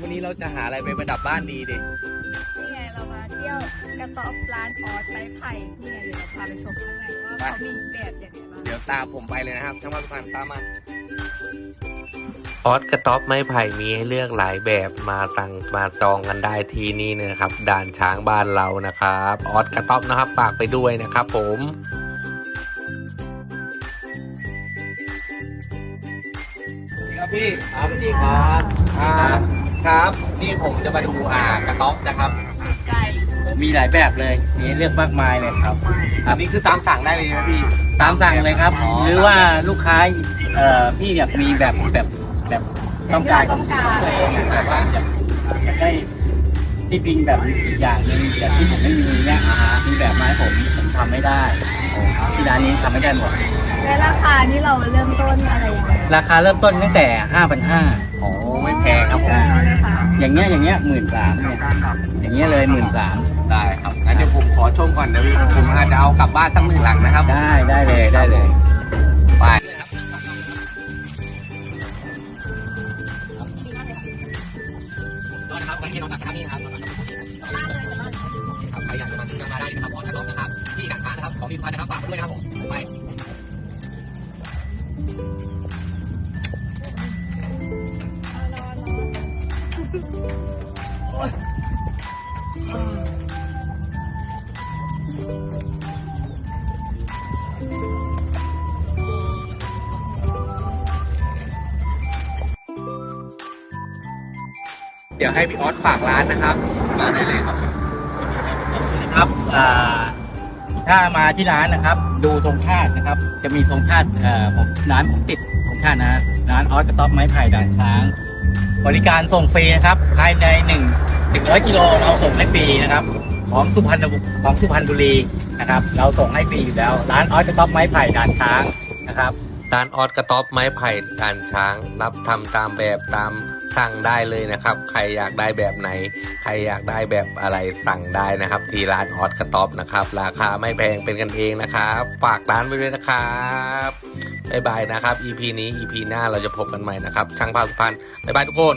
วันนี้เราจะหาอะไรไปประดับบ้านดีดินี่ไงเรามาเที่ยวกระต๊อบร้านออสไม้ไผ่นี่ไงเดี๋ยวเราพาไปชมข้างในว่าเขามีแบบอย่างไรบ้างเดี๋ยวตามผมไปเลยนะครับช่างภาพทุกท่านตามมาออสกระต๊อบไม้ไผ่มีให้เลือกหลายแบบมาสั่งมาจองกันได้ที่นี่นะครับด่านช้างบ้านเรานะครับออสกระต๊อบนะครับฝากไปด้วยนะครับ ผมครับพี่ครับสวัสดีครับอ่า ครับ นี่ผมจะมาดูอ่ากระต๊อบนะครับไก่มีหลายแบบเลยมีให้เลือกมากมายเลยครับ อันนี้คือตามสั่งได้เลยนะพี่ตามสั่งเลยครับอ๋อหรือว่าลูกค้าเอ่อพี่อยากมีแบบแบบแบบต้องการของตัวเองอะแบบว่าอยากอยากได้ที่ดิงแบบอีกอย่างหนึ่งแบบที่ผมไม่มีเนี่ยมีแบบมาให้ผมผมทำไม่ได้ที่ร้านนี้ทำไม่ได้หมด และราคานี่เราเริ่มต้นอะไรยังไงราคาเริ่มต้นตั้งแต่ห้าพันห้าโอ้ไม่แพงครับผมนะคะ อย่างเงี้ยอย่างเงี้ยหมื่นสามเนี่ยอย่างเงี้ยเลยหมื่นสามได้ครับงั้นเดี๋ยวผมขอชมก่อนเดี๋ยวผมอาจจะเอากลับบ้านสักหนึ่งหลังนะครับ ได้ได้เลยได้เลยไปก็นะครับวันนี้เราตัดนะครับนี่นะครับครับใครอยากจะมาซื้อมาได้นะครับออนกระต๊อบนะครับที่ด่านช้างนะครับของมีทุกท่านนะครับฝากไว้ด้วยนะครับผมไป เดี๋ยวให้พี่ออสฝากร้านนะครับ มาได้เลยครับครับอ่าถ้ามาที่ร้านนะครับ ดูธงชาตินะครับ จะมีธงชาติเอ่อผมร้านผมติดธงชาตินะร้านออสกระต๊อบไม้ไผ่ด่านช้าง บริการส่งฟรีนะครับ ภายในหนึ่งหนึ่งร้อยกิโลเราส่งให้ฟรีนะครับ ของสุพรรณบุของสุพรรณบุรีนะครับ เราส่งให้ฟรีอยู่แล้ว ร้านออสกระต๊อบไม้ไผ่ด่านช้างนะครับร้านออสกระต๊อบไม้ไผ่ด่านช้าง รับทำตามแบบตามสั่งได้เลยนะครับ ใครอยากได้แบบไหน ใครอยากได้แบบอะไรสั่งได้นะครับ ที่ร้านออสกระต๊อบนะครับ ราคาไม่แพงเป็นกันเองนะครับ ฝากร้านไว้ด้วยนะครับบ๊ายบายนะครับ EP นี้ EP หน้าเราจะพบกันใหม่นะครับช่างภาพสุพรรณบ๊ายบายทุกคน